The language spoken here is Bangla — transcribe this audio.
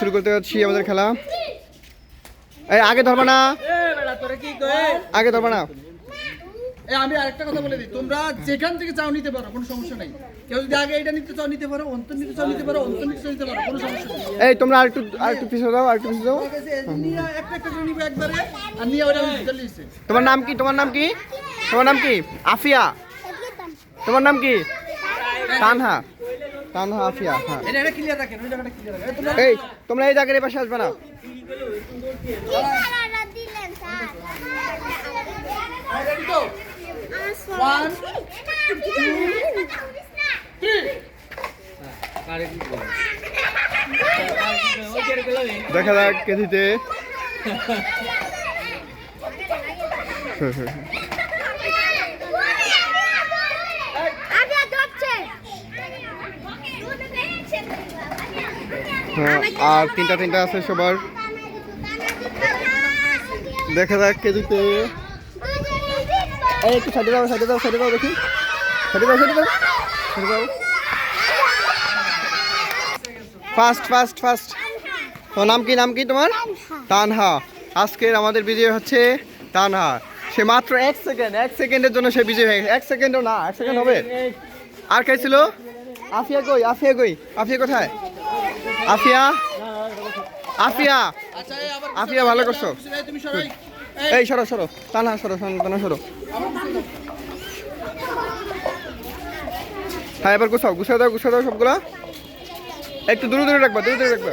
শুরু করতে যাচ্ছি আমাদের খেলা। এই আগে ধরবা না। আগে ধরবা না। এ আমি আরেকটা কথা বলে দিই। তোমরা যেখান থেকে চাও নিতে পারো কোনো সমস্যা নাই। কেউ যদি আগে এটা নিতে চাও নিতে পারো অন্তর নিতে চাও নিতে পারো অন্তর নিতে চাও নিতে পারো কোনো সমস্যা নেই। এই তোমরা আরেকটু আরেকটু পিছিয়ে দাও আরেকটু পিছিয়ে দাও একটা একটা করে নিবে একবারে আর নিয়ে ওটা চলে তোমার নাম কি? তোমার নাম কি? তোমার নাম কি? আফিয়া। তোমার নাম কি? তানহা। তানহা আফিয়া হ্যাঁ। এটা এটা ক্লিয়ার রাখেন ওই জায়গাটা ক্লিয়ার রাখেন এই তোমরা এই তোমরা এই জায়গার পাশে আসবে না। দেখা যাক কেজিতে। আর তিনটা তিনটা আছে সবার। দেখা যাক কেজিতে। এই একটু সাইডে দাও সাইডে দাও সাইডে দাও দেখি। সাইডে দাও সাইডে দাও। সাইডে দাও। ফার্স্ট ফার্স্ট ফার্স্ট তোমার নাম কি নাম কি তোমার? তানহা। আজকের আমাদের বিজয় হচ্ছে তানহা। সে মাত্র এক সেকেন্ড এক সেকেন্ডের জন্য সে বিজয় হয়ে গেছে। এক সেকেন্ডও না, এক সেকেন্ড হবে। আর কে ছিল? আফিয়া কই আফিয়া কই? আফিয়া কোথায়? আফিয়া? আফিয়া? আফিয়া, ভালো করছ? এই, সরো সরো। তানা সরো তানা সরো। হ্যাঁ এবার গুছাও গুছাও দাও গুছাও দাও সবগুলা। একটু দূরে দূরে রাখবা, দূরে দূরে রাখবা।